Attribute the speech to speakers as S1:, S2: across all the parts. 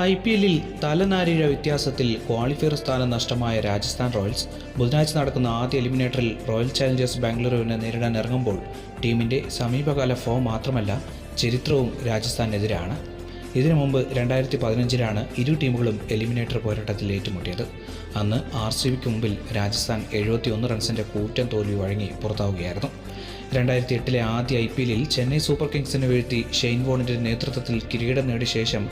S1: I P എല്ലിൽ തലനാരിഴ വ്യത്യാസത്തിൽ qualifier സ്ഥാനം നഷ്ടമായ രാജസ്ഥാൻ റോയൽസ്. ബുധനാഴ്ച നടക്കുന്ന ആദ്യ എലിമിനേറ്ററിൽ റോയൽ ചാലഞ്ചേഴ്സ് ബാംഗ്ലൂരുവിനെ നേരിടാൻ ഇറങ്ങുമ്പോൾ ടീമിന്റെ സമീപകാല ഫോം മാത്രമല്ല ചരിത്രവും രാജസ്ഥാനെതിരാണ്. ഇതിനു മുമ്പ് രണ്ടായിരത്തി പതിനഞ്ചിലാണ് ഇരു ടീമുകളും എലിമിനേറ്റർ പോരാട്ടത്തിൽ ഏറ്റുമുട്ടിയത്. അന്ന് ആർ സി ബിക്ക് മുമ്പിൽ രാജസ്ഥാൻ എഴുപത്തിയൊന്ന് റൺസിന്റെ കൂറ്റൻ തോൽവി വഴങ്ങി പുറത്താവുകയായിരുന്നു. രണ്ടായിരത്തി എട്ടിലെ ആദ്യ ഐ പി എല്ലിൽ ചെന്നൈ സൂപ്പർ കിങ്സിനെ വീഴ്ത്തി ഷെയ്ൻ വോണിന്റെ നേതൃത്വത്തിൽ കിരീടം നേടിയ ശേഷം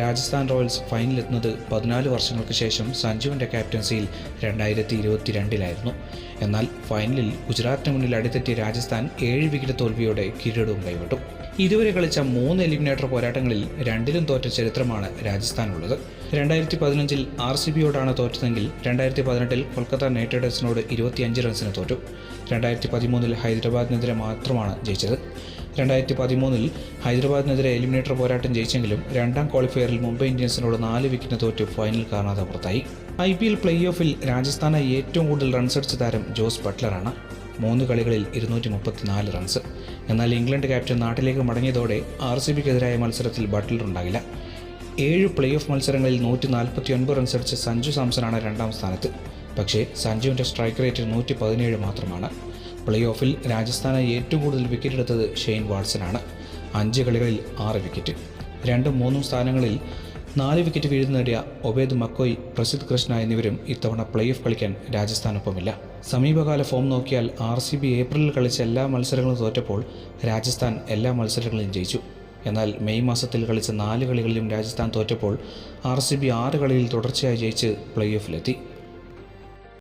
S1: രാജസ്ഥാൻ റോയൽസ് ഫൈനലെത്തുന്നത് പതിനാല് വർഷങ്ങൾക്ക് ശേഷം സഞ്ജുവിന്റെ ക്യാപ്റ്റൻസിയിൽ രണ്ടായിരത്തി ഇരുപത്തിരണ്ടിലായിരുന്നു എന്നാൽ ഫൈനലിൽ ഗുജറാത്തിന് മുന്നിൽ അടിത്തെറ്റിയ രാജസ്ഥാൻ ഏഴ് വിക്കറ്റ് തോൽവിയോടെ കിരീടവും കൈവിട്ടു. ഇതുവരെ കളിച്ച മൂന്ന് എലിമിനേറ്റർ പോരാട്ടങ്ങളിൽ രണ്ടിലും തോറ്റ ചരിത്രമാണ് രാജസ്ഥാനുള്ളത്. രണ്ടായിരത്തി പതിനഞ്ചിൽ ആർ സി ബിയോടാണ് തോറ്റതെങ്കിൽ രണ്ടായിരത്തി പതിനെട്ടിൽ കൊൽക്കത്ത നൈറ്റ് റൈഡേഴ്സിനോട് ഇരുപത്തിയഞ്ച് റൺസിന് തോറ്റു. രണ്ടായിരത്തി പതിമൂന്നിൽ ഹൈദരാബാദിനെതിരെ മാത്രമാണ് ജയിച്ചത്. രണ്ടായിരത്തി പതിമൂന്നിൽ ഹൈദരാബാദിനെതിരെ എലിമിനേറ്റർ പോരാട്ടം ജയിച്ചെങ്കിലും രണ്ടാം ക്വാളിഫയറിൽ മുംബൈ ഇന്ത്യൻസിനോട് നാല് വിക്കറ്റിന് തോറ്റ് ഫൈനൽ കാണാതെ പുറത്തായി. ഐ പി എൽ പ്ലേ ഓഫിൽ രാജസ്ഥാനെ ഏറ്റവും കൂടുതൽ റൺസ് അടിച്ച താരം ജോസ് ബട്ട്ലറാണ്. മൂന്ന് കളികളിൽ ഇരുന്നൂറ്റി മുപ്പത്തിനാല് റൺസ്. എന്നാൽ ഇംഗ്ലണ്ട് ക്യാപ്റ്റൻ നാട്ടിലേക്ക് മടങ്ങിയതോടെ ആർ സി ബിക്കെതിരായ മത്സരത്തിൽ ബട്ട്ലർ ഉണ്ടാകില്ല. ഏഴ് പ്ലേ ഓഫ് മത്സരങ്ങളിൽ നൂറ്റി നാൽപ്പത്തി ഒൻപത് റൺസ് അടിച്ച സഞ്ജു സാംസണാണ് രണ്ടാം സ്ഥാനത്ത്. പക്ഷേ സഞ്ജുവിന്റെ സ്ട്രൈക്ക് റേറ്റ് നൂറ്റി പതിനേഴ് മാത്രമാണ്. പ്ലേ ഓഫിൽ രാജസ്ഥാനെ ഏറ്റവും കൂടുതൽ വിക്കറ്റ് എടുത്തത് ഷെയ്ൻ വാട്സനാണ് അഞ്ച് കളികളിൽ ആറ് വിക്കറ്റ് രണ്ടും മൂന്നും സ്ഥാനങ്ങളിൽ നാല് വിക്കറ്റ് വീഴ്ന്നു നേടിയ ഒബേദ് മക്കോയ് പ്രസിദ്ധ് കൃഷ്ണ എന്നിവരും ഇത്തവണ പ്ലേ ഓഫ് കളിക്കാൻ രാജസ്ഥാനൊപ്പമില്ല. സമീപകാല ഫോം നോക്കിയാൽ ആർ സി ബി ഏപ്രിലിൽ കളിച്ച എല്ലാ മത്സരങ്ങളും തോറ്റപ്പോൾ രാജസ്ഥാൻ എല്ലാ മത്സരങ്ങളിലും ജയിച്ചു. എന്നാൽ മെയ് മാസത്തിൽ കളിച്ച നാല് കളികളിലും രാജസ്ഥാൻ തോറ്റപ്പോൾ ആർ സി ബി ആറ് കളിയിൽ തുടർച്ചയായി ജയിച്ച് പ്ലേ ഓഫിലെത്തി